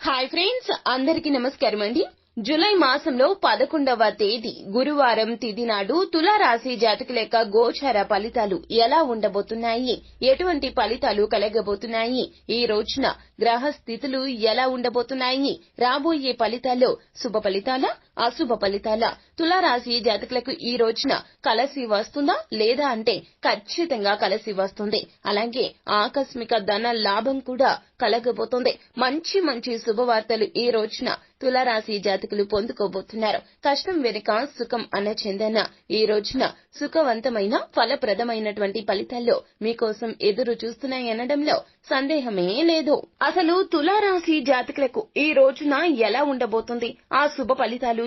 Hi friends అందరికీ నమస్కారం అండి. జూలై మాసంలో పదకొండవ తేదీ గురువారం తిది నాడు తులారాశి జాతకుల యొక్క గోచార ఫలితాలు ఎలా ఉండబోతున్నాయి? ఎటువంటి ఫలితాలు కలగబోతున్నాయి? ఈ రోజున గ్రహ స్థితులు ఎలా ఉండబోతున్నాయి? రాబోయే ఫలితాల్లో శుభ ఫలితాల? అశుభ ఫలితాల తులారాశి జాతకులకు ఈ రోజున కలసి వస్తుందా లేదా అంటే ఖచ్చితంగా కలసి వస్తుంది. అలాగే ఆకస్మిక ధన లాభం కూడా కలగబోతుంది. మంచి మంచి శుభవార్తలు ఈ రోజున తులారాశి జాతకులు పొందుకోబోతున్నారు. కష్టం వెనుక సుఖం అన్న చెందన ఈ రోజున సుఖవంతమైన ఫలప్రదమైనటువంటి ఫలితాల్లో మీకోసం ఎదురు చూస్తున్నాయనడంలో సందేహమే లేదు. అసలు తులారాశి జాతకులకు ఈ రోజున ఎలా ఉండబోతుంది? ఆ శుభ ఫలితాలు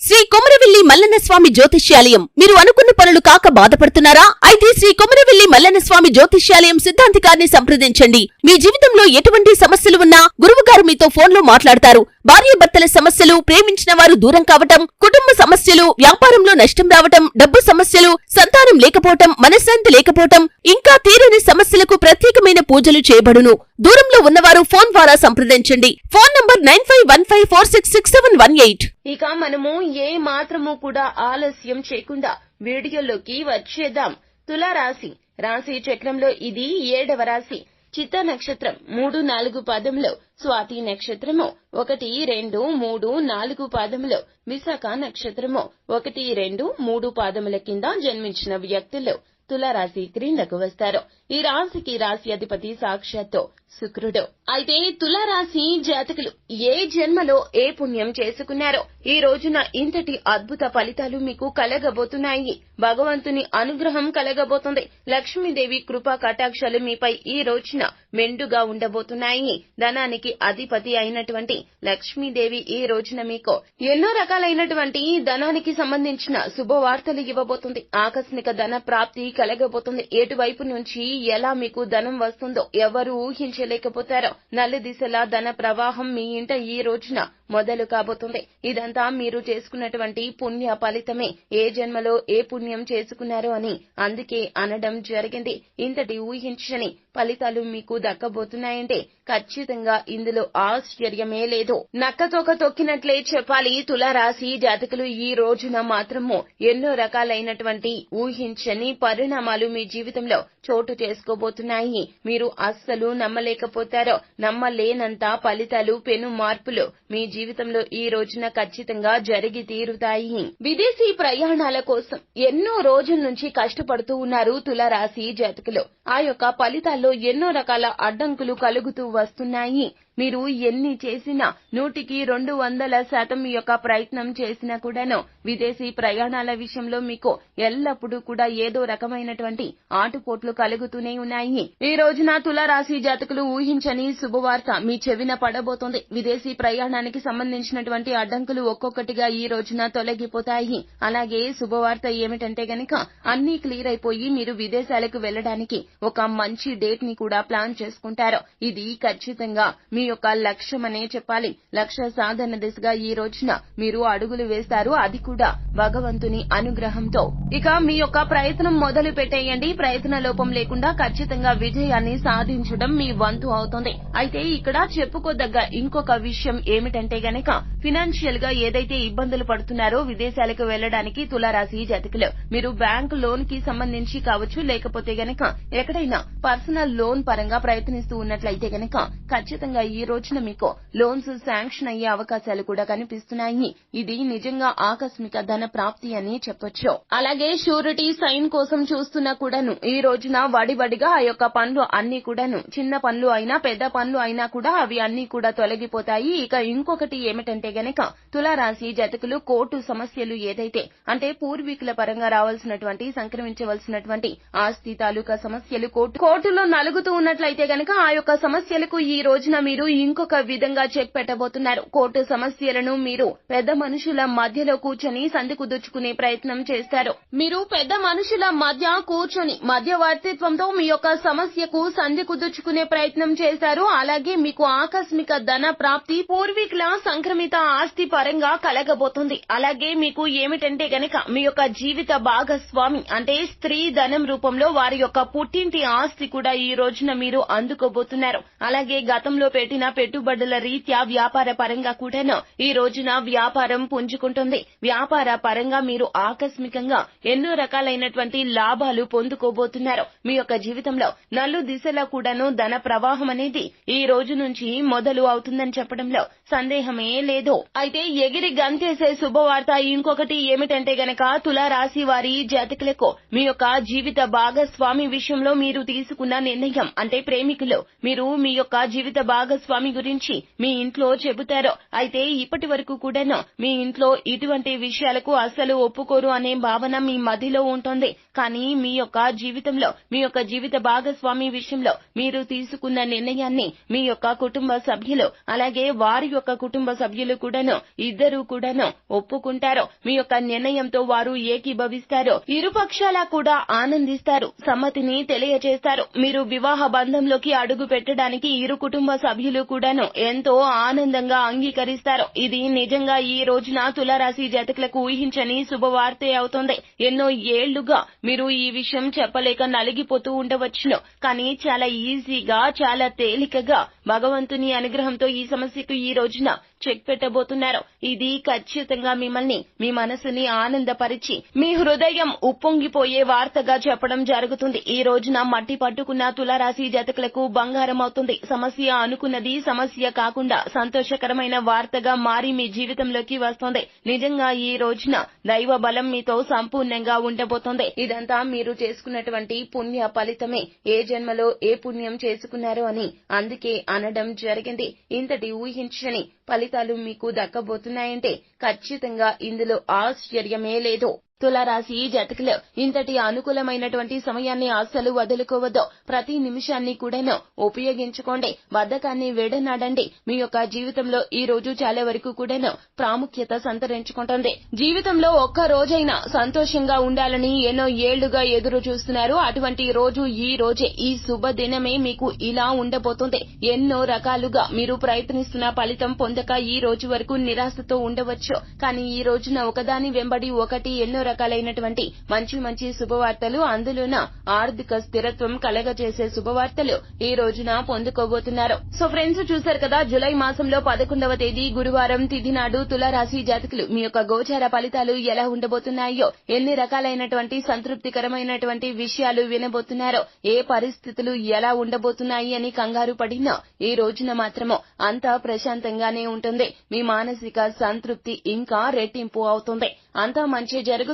శ్రీ కొమరవెల్లి మల్లన్న స్వామి జ్యోతిష్యాలయం. మీరు అనుకున్న పనులు కాక బాధపడుతున్నారా? అయితే శ్రీ కొమరవెల్లి మల్లన్న స్వామి జ్యోతిష్యాలయం సిద్ధాంతికారిని సంప్రదించండి. మీ జీవితంలో ఎటువంటి సమస్యలు ఉన్నా గురువుగారు మీతో ఫోన్లో మాట్లాడతారు. భార్యాభర్తల సమస్యలు ప్రేమించిన వారు దూరం కావటం కుటుంబ సమస్యలు వ్యాపారంలో నష్టం రావటం డబ్బు సమస్యలు సంతానం లేకపోవటం మనశ్శాంతి లేకపోవటం ఇంకా తీరని సమస్యలకు ప్రత్యేకమైన పూజలు చేయబడును. దూరంలో ఉన్నవారు ఫోన్ ద్వారా సంప్రదించండి. Phone number nine five one five four six six seven one eight. ఇక మనము ఏ మాత్రము కూడా ఆలస్యం చేయకుండా వీడియోలోకి వచ్చేద్దాం. తులారాశి రాశి చక్రంలో ఇది ఏడవ రాశి. చిత్త నక్షత్రం మూడు నాలుగు పాదములో స్వాతి నక్షత్రము ఒకటి రెండు మూడు నాలుగు పాదములో విశాఖ నక్షత్రము ఒకటి రెండు మూడు పాదముల కింద జన్మించిన వ్యక్తులు. తులారాశి క్రిందకు వస్తారు. ఈ రాశికి రాశి అధిపతి సాక్షాత్తు శుక్రుడు. అయితే తులారాశి జాతకులు ఏ జన్మలో ఏ పుణ్యం చేసుకున్నారో ఈ రోజున ఇంతటి అద్భుత ఫలితాలు మీకు కలగబోతున్నాయి. భగవంతుని అనుగ్రహం కలగబోతుంది. లక్ష్మీదేవి కృపా కటాక్షాలు మీపై ఈ రోజున మెండుగా ఉండబోతున్నాయి. ధనానికి అధిపతి అయినటువంటి లక్ష్మీదేవి ఈ రోజున మీకు ఎన్నో రకాలైనటువంటి ధనానికి సంబంధించిన శుభవార్తలు ఇవ్వబోతుంది. ఆకస్మిక ధన ప్రాప్తి కలగబోతుంది. ఎటువైపు నుంచి ఎలా మీకు ధనం వస్తుందో ఎవరు ఊహించలేకపోతారో నల్ల దిశల ధన ప్రవాహం మీ ఇంట ఈ రోజున మొదలు కాబోతుంది. ఇదంతా మీరు చేసుకున్నటువంటి పుణ్య ఫలితమే. ఏ జన్మలో ఏ పుణ్యం చేసుకున్నారో అని అందుకే అనడం జరిగింది. ఇంతటి ఊహించని ఫలితాలు మీకు దక్కబోతున్నాయంటే ఖచ్చితంగా ఇందులో ఆశ్చర్యమే లేదు. నక్కతోక తొక్కినట్లే చెప్పాలి. తులారాశి జాతకులు ఈ రోజున మాత్రము ఎన్నో రకాలైనటువంటి ఊహించని పరిణామాలు మీ జీవితంలో చోటు చేసుకోబోతున్నాయి. మీరు అస్సలు నమ్మలేకపోతారో నమ్మలేనంత ఫలితాలు పెను మార్పులు మీ జీవితంలో ఈ రోజున ఖచ్చితంగా జరిగి తీరుతాయి. విదేశీ ప్రయాణాల కోసం ఎన్నో రోజుల నుంచి కష్టపడుతూ ఉన్నారు తులరాశి జాతకులు. ఆ యొక్క ఫలితాల్లో ఎన్నో రకాల అడ్డంకులు కలుగుతూ వస్తున్నాయి. మీరు ఎన్ని చేసినా నూటికి రెండు వందల శాతం మీ యొక్క ప్రయత్నం చేసినా కూడాను విదేశీ ప్రయాణాల విషయంలో మీకు ఎల్లప్పుడూ కూడా ఏదో రకమైనటువంటి ఆటుపోట్లు కలుగుతూనే ఉన్నాయి. ఈ రోజున తులారాశి జాతకులు ఊహించని శుభవార్త మీ చెవిన పడబోతోంది. విదేశీ ప్రయాణానికి సంబంధించినటువంటి అడ్డంకులు ఒక్కొక్కటిగా ఈ రోజున తొలగిపోతాయి. అలాగే శుభవార్త ఏమిటంటే గనక అన్ని క్లియర్ అయిపోయి మీరు విదేశాలకు వెళ్ళడానికి ఒక మంచి డేట్ని కూడా ప్లాన్ చేసుకుంటారు. ఇది ఖచ్చితంగా మీ యొక్క లక్ష్యమనే చెప్పాలి. లక్ష్య సాధన దిశగా ఈ రోజున మీరు అడుగులు వేస్తారు. అది కూడా భగవంతుని అనుగ్రహంతో. ఇక మీ యొక్క ప్రయత్నం మొదలు పెట్టేయండి. ప్రయత్న లోపం లేకుండా ఖచ్చితంగా విజయాన్ని సాధించడం మీ వంతు అవుతుంది. అయితే ఇక్కడ చెప్పుకోదగ్గ ఇంకొక విషయం ఏమిటంటే గనక ఫినాన్షియల్గా ఏదైతే ఇబ్బందులు పడుతున్నారో విదేశాలకు వెళ్ళడానికి తులారాశి జాతకులు మీరు బ్యాంక్ లోన్కి సంబంధించి కావచ్చు లేకపోతే గనక ఎక్కడైనా పర్సనల్ లోన్ పరంగా ప్రయత్నిస్తూ ఉన్నట్లయితే గనక ఖచ్చితంగా ఈ రోజున మీకు లోన్స్ శాంక్షన్ అయ్యే అవకాశాలు కూడా కనిపిస్తున్నాయి. ఇది నిజంగా ఆకస్మిక ధన ప్రాప్తి అని చెప్పొచ్చు. అలాగే షూరిటీ సైన్ కోసం చూస్తున్నా కూడాను ఈ రోజున వడివడిగా ఆ యొక్క పనులు అన్ని కూడాను చిన్న పనులు అయినా పెద్ద పనులు అయినా కూడా అవి అన్ని కూడా తొలగిపోతాయి. ఇక ఇంకొకటి ఏమిటంటే గనక తులారాశి జతకులు కోర్టు సమస్యలు ఏదైతే అంటే పూర్వీకుల పరంగా రావాల్సినటువంటి సంక్రమించవలసినటువంటి ఆస్తి తాలూకా సమస్యలు కోర్టు కోర్టులో నలుగుతూ ఉన్నట్లయితే గనక ఆ యొక్క సమస్యలకు ఈ రోజున మీరు పండితులు ఇంకొక విధంగా చెక్ పెట్టబోతున్నారు. కోర్టు సమస్యలను మీరు పెద్ద మనుషుల మధ్యలో కూర్చొని సంధి కుదుర్చుకునే ప్రయత్నం చేస్తారు. మీరు పెద్ద మనుషుల మధ్య కూర్చొని మధ్యవర్తిత్వంతో మీ యొక్క సమస్యకు సంధి కుదుర్చుకునే ప్రయత్నం చేస్తారు అలాగే మీకు ఆకస్మిక ధన ప్రాప్తి పూర్వీకుల సంక్రమిత ఆస్తి పరంగా కలగబోతుంది. అలాగే మీకు ఏమిటంటే గనక మీ యొక్క జీవిత భాగస్వామి అంటే స్త్రీ ధనం రూపంలో వారి యొక్క పుట్టింటి ఆస్తి కూడా ఈ రోజున మీరు అందుకోబోతున్నారు. అలాగే గతంలో పెట్టిన పెట్టుబడుల రీత్యా వ్యాపార పరంగా కూడాను ఈ రోజున వ్యాపారం పుంజుకుంటుంది. వ్యాపార పరంగా మీరు ఆకస్మికంగా ఎన్నో రకాలైనటువంటి లాభాలు పొందుకోబోతున్నారు. మీ యొక్క జీవితంలో నలు దిశలో కూడాను ధన ప్రవాహం అనేది ఈ రోజు నుంచి మొదలు అవుతుందని చెప్పడంలో సందేహమే లేదు. అయితే ఎగిరి గంతేసే శుభవార్త ఇంకొకటి ఏమిటంటే గనక తులారాశి వారి జాతకులకు మీ యొక్క జీవిత భాగస్వామి విషయంలో మీరు తీసుకున్న నిర్ణయం అంటే ప్రేమికులు మీరు మీ యొక్క జీవిత భాగస్వామి గురించి మీ ఇంట్లో చెబుతారు అయితే ఇప్పటి వరకు కూడాను మీ ఇంట్లో ఇటువంటి విషయాలకు అస్సలు ఒప్పుకోరు అనే భావన మీ మధ్యలో ఉంటుంది. కానీ మీ యొక్క జీవితంలో మీ యొక్క జీవిత భాగస్వామి విషయంలో మీరు తీసుకున్న నిర్ణయాన్ని మీ యొక్క కుటుంబ సభ్యులు అలాగే వారి యొక్క కుటుంబ సభ్యులు కూడాను ఇద్దరు కూడాను ఒప్పుకుంటారు మీ యొక్క నిర్ణయంతో వారు ఏకీభవిస్తారు ఇరుపక్షాల కూడా ఆనందిస్తారు సమ్మతిని తెలియజేస్తారు. మీరు వివాహ బంధంలోకి అడుగు పెట్టడానికి ఇరు కుటుంబ సభ్యులు కూడాను ఎంతో ఆనందంగా అంగీకరిస్తారు. ఇది నిజంగా ఈ రోజున తులారాశి జాతకులకు ఊహించని శుభవార్తే అవుతుంది. ఎన్నో ఏళ్ళుగా మీరు ఈ విషయం చెప్పలేక నలిగిపోతూ ఉండవచ్చును. కానీ చాలా ఈజీగా చాలా తేలికగా భగవంతుని అనుగ్రహంతో ఈ సమస్యకు ఈ రోజున చెక్ పెట్టబోతున్నారు. ఇది ఖచ్చితంగా మిమ్మల్ని మీ మనసుని ఆనందపరిచి మీ హృదయం ఉప్పొంగిపోయే వార్తగా చెప్పడం జరుగుతుంది. ఈ రోజున మట్టి పట్టుకున్న తులారాశి జాతకులకు బంగారం అవుతుంది. సమస్య అనుకున్నది సమస్య కాకుండా సంతోషకరమైన వార్తగా మారి మీ జీవితంలోకి వస్తోంది. నిజంగా ఈ రోజున దైవ బలం మీతో సంపూర్ణంగా ఉండబోతోంది. ఇదంతా మీరు చేసుకున్నటువంటి పుణ్య ఫలితమే. ఏ జన్మలో ఏ పుణ్యం చేసుకున్నారో అని అందుకే అనడం జరిగింది. ఇంతటి ఊహించని ఫలితాలు మీకు దక్కబోతున్నాయంటే ఖచ్చితంగా ఇందులో ఆశ్చర్యమే లేదు. తులారాశి జతకులు ఇంతటి అనుకూలమైనటువంటి సమయాన్ని అస్సలు వదులుకోవద్దు. ప్రతి నిమిషాన్ని కూడాను ఉపయోగించుకోండి. బద్ధకాన్ని విడనాడండి. మీ యొక్క జీవితంలో ఈ రోజు చాలా వరకు కూడాను ప్రాముఖ్యత సంతరించుకుంటుంది. జీవితంలో ఒక్క రోజైనా సంతోషంగా ఉండాలని ఎన్నో ఏళ్ళుగా ఎదురు చూస్తున్నారు. అటువంటి రోజు ఈ రోజే ఈ శుభ దినమే మీకు ఇలా ఉండబోతుంది. ఎన్నో రకాలుగా మీరు ప్రయత్నిస్తున్న ఫలితం పొందక ఈ రోజు వరకు నిరాశతో ఉండవచ్చు. కానీ ఈ రోజున ఒకదాని వెంబడి ఒకటి ఎన్నో రకాలైనటువంటి మంచి మంచి శుభవార్తలు అందులోన ఆర్థిక స్థిరత్వం కలగజేసే శుభవార్తలు ఈ రోజున పొందుకోబోతున్నారు. సో ఫ్రెండ్స్ చూశారు కదా జులై మాసంలో పదకొండవ తేదీ గురువారం తిథి నాడు తులారాశి జాతకులు మీ యొక్క గోచార ఫలితాలు ఎలా ఉండబోతున్నాయో ఎన్ని రకాలైనటువంటి సంతృప్తికరమైనటువంటి విషయాలు వినబోతున్నారో ఏ పరిస్థితులు ఎలా ఉండబోతున్నాయి అని కంగారు పడినా ఈ రోజున మాత్రము అంతా ప్రశాంతంగానే ఉంటుంది. మీ మానసిక సంతృప్తి ఇంకా రెట్టింపు అవుతుంది. అంతా మంచి జరుగుతుంది